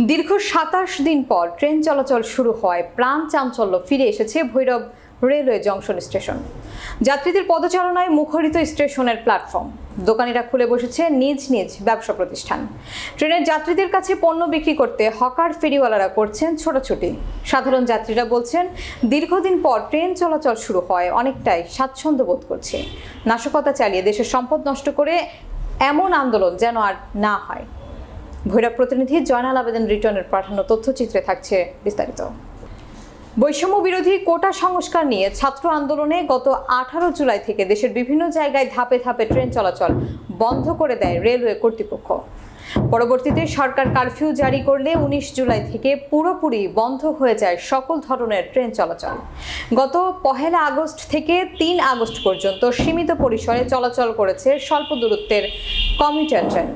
দীর্ঘ সাতাশ দিন পর ট্রেন চলাচল শুরু হয়। প্রাণ চাঞ্চল্য ফিরে এসেছে ভৈরব রেলওয়ে জংশন স্টেশন। যাত্রীদের পদচারণায় মুখরিত স্টেশনের প্ল্যাটফর্ম। দোকানিরা খুলে বসেছে নিজ নিজ ব্যবসা প্রতিষ্ঠান। ট্রেনের যাত্রীদের কাছে পণ্য বিক্রি করতে হকার ফেরিওয়ালারা করছেন ছোটাছুটি। সাধারণ যাত্রীরা বলছেন, দীর্ঘদিন পর ট্রেন চলাচল শুরু হয়, অনেকটাই স্বাচ্ছন্দ্য বোধ করছে। নাশকতা চালিয়ে দেশের সম্পদ নষ্ট করে এমন আন্দোলন যেন আর না হয়। ভৈরব প্রতিনিধি জয়নাল আবেদন রিটার্নের পাঠানো তথ্যচিত্রে থাকছে বিস্তারিত। বৈষম্য বিরোধী কোটা সংস্কার নিয়ে ছাত্র আন্দোলনে গত আঠারো জুলাই থেকে দেশের বিভিন্ন জায়গায় ধাপে ধাপে ট্রেন চলাচল বন্ধ করে দেয় রেলওয়ে কর্তৃপক্ষ। পরবর্তীতে সরকার কারফিউ জারি করলে উনিশ জুলাই থেকে পুরোপুরি বন্ধ হয়ে যায় সকল ধরনের ট্রেন চলাচল। গত পহেলা আগস্ট থেকে তিন আগস্ট পর্যন্ত সীমিত পরিসরে চলাচল করেছে স্বল্প দূরত্বের কমিউটার ট্রেন।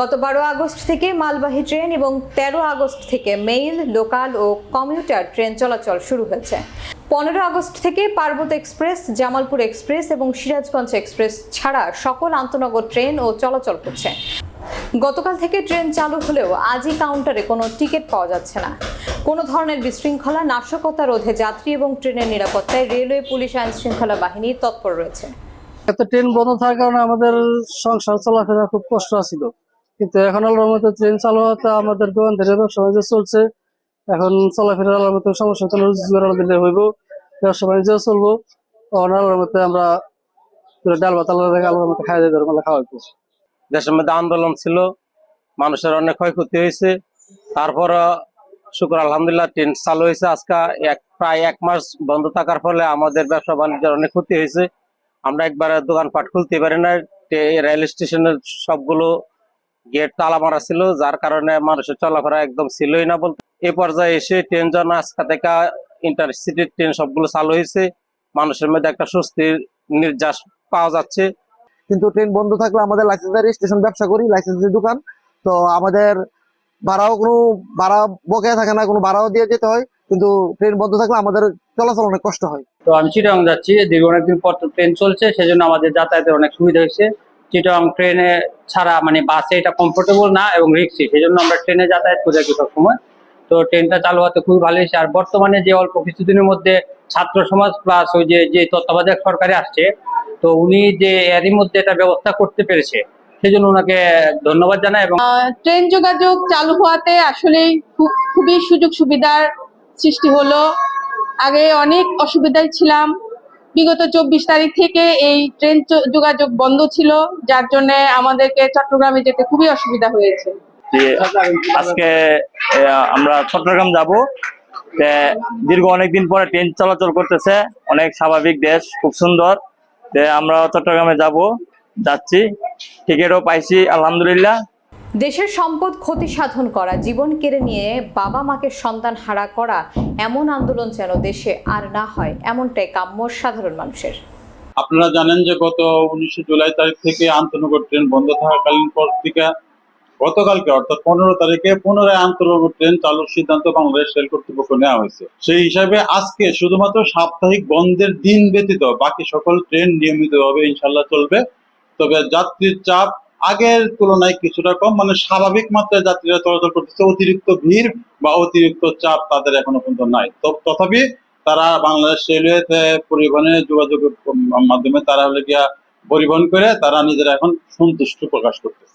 গত বারো আগস্ট থেকে মালবাহী ট্রেন এবং তেরো আগস্ট থেকে মেইল, লোকাল ও কমিউটার ট্রেন চলাচল শুরু হয়েছে। পনেরো আগস্ট থেকে পার্বত এক্সপ্রেস, জামালপুর এক্সপ্রেস এবং সিরাজগঞ্জ এক্সপ্রেস ছাড়া সকল আন্তনগর ট্রেন ও চলাচল করছে। গতকাল থেকে ট্রেন চালু হলেও আজই কাউন্টারে কোনো টিকিট পাওয়া যাচ্ছে না। কোনো ধরনের বিশৃঙ্খলা, নাশকতা রোধে যাত্রী এবং ট্রেনের নিরাপত্তায় রেলওয়ে, পুলিশ আইন শৃঙ্খলা বাহিনী তৎপর রয়েছে। এত ট্রেন বন্ধ থাকার কারণে আমাদের সংসার চলাফেরা খুব কষ্ট ছিল কিন্তু এখন আল্লাহর মতো ট্রেন চালু হতে আমাদের দোকান থেকে ব্যবসা বাণিজ্য চলছে। এখন চলাফেরা আল্লাহর মতো সমস্যা রোজগার দিলে হইব, ব্যবসা বাণিজ্য চলবো। তখন আল্লাহর মতো আমরা ডাল ভাত আল্লাহ আল্লাহর মতো খাই দিয়ে আমরা খাওয়াইবো। দেশের মধ্যে আন্দোলন ছিল, মানুষের অনেক ক্ষয়ক্ষতি হয়েছে। তারপর শুক্র আলহামদুলিল্লাহ ট্রেন চালু হয়েছে। আজকে এক, প্রায় এক মাস বন্ধ থাকার ফলে আমাদের ব্যবসা বাণিজ্যের অনেক ক্ষতি হয়েছে। আমরা একবারে দোকানপাট খুলতে পারি না রেল স্টেশনের সবগুলো গেট তালা মারা ছিল, যার কারণে মানুষের চলাফেরা একদম ছিলই না বলতে। এ পর্যায়ে এসে ট্রেন যেন আজকা থেকে ইন্টারসিটি ট্রেন সবগুলো চালু হয়েছে। মানুষের মধ্যে একটা স্বস্তির নির্যাস পাওয়া যাচ্ছে। কিন্তু ট্রেন বন্ধ থাকলে আমাদের লাইসেন্সারি স্টেশন ব্যবসা করি লাইসেন্সের দোকান। তো আমাদের ভাড়াও কোনো ভাড়া বকেয়া থাকে না, কোনো ভাড়াও দিয়ে যেতে হয়, কিন্তু ট্রেন বন্ধ থাকলে আমাদের চলাচল অনেক কষ্ট হয়। তো আমি চিটাং যাচ্ছি, দীর্ঘ অনেকদিন পর ট্রেন চলছে, সেজন্য আমাদের যাতায়াতের অনেক সুবিধা হয়েছে। চিটাং ট্রেনে ছাড়া মানে বাসে এটা কমফোর্টেবল না এবং রিক্সি সেজন্য আমরা ট্রেনে যাতায়াত করে থাকি সবসময়। তো ট্রেনটা চালু হতে খুবই ভালো হয়েছে। আর বর্তমানে যে অল্প কিছুদিনের মধ্যে ছাত্র সমাজ প্লাস ওই যে যে তত্ত্বাবধায়ক সরকারে আসছে, তো উনি যে এরই মধ্যে এটা ব্যবস্থা করতে পেরেছে সেজন্য ওনাকে ধন্যবাদ জানাই এবং ট্রেন যোগাযোগ চালু হওয়াতে আসলেই খুব খুবই সুযোগ সুবিধার সৃষ্টি হলো। আগে অনেক অসুবিধায় ছিলাম। বিগত চব্বিশ তারিখ থেকে এই ট্রেন চ- যোগাযোগ বন্ধ ছিল যার জন্য আমাদেরকে চট্টগ্রামে যেতে খুবই অসুবিধা হয়েছে। যে আজকে আহ, আমরা চট্টগ্রাম যাব। দীর্ঘ অনেকদিন পরে ট্রেন চলাচল করতেছে। অনেক স্বাভাবিক দেশ খুব সুন্দর। আমরা চট্টগ্রামে যাব যাচ্ছি। টিকিটও পাইছি আলহামদুলিল্লাহ। দেশের সম্পদ ক্ষতি সাধন করা জীবন কেড়ে নিয়ে বাবা মাকে সন্তান হারা করা এমন আন্দোলন যেন দেশে আর না হয় এমনটাই কাম্য সাধারণ মানুষের। আপনারা জানেন যে গত উনিশে জুলাই তারিখ থেকে আন্তনগর ট্রেন বন্ধ থাকাকালীন পর থেকে গতকালকে অর্থাৎ পনেরো তারিখে পুনরায় আন্তনগর ট্রেন চালুর সিদ্ধান্ত বাংলাদেশ রেল কর্তৃপক্ষ নেওয়া হয়েছে। সেই হিসাবে আজকে শুধুমাত্র সাপ্তাহিক বন্ধের দিন ব্যতীত বাকি সকল ট্রেন নিয়মিতভাবে ইনশাল্লাহ চলবে। তবে যাত্রীর চাপ আগের তুলনায় কিছুটা কম। মানে স্বাভাবিক মাত্রায় যাত্রীরা চলাচল করতেছে। অতিরিক্ত ভিড় বা অতিরিক্ত চাপ তাদের এখনও পর্যন্ত নাই। তথাপি তারা বাংলাদেশ রেলওয়েতে পরিবহনের যোগাযোগের মাধ্যমে তারা হলে গিয়া পরিবহন করে তারা নিজেরা এখন সন্তুষ্ট প্রকাশ করতেছে।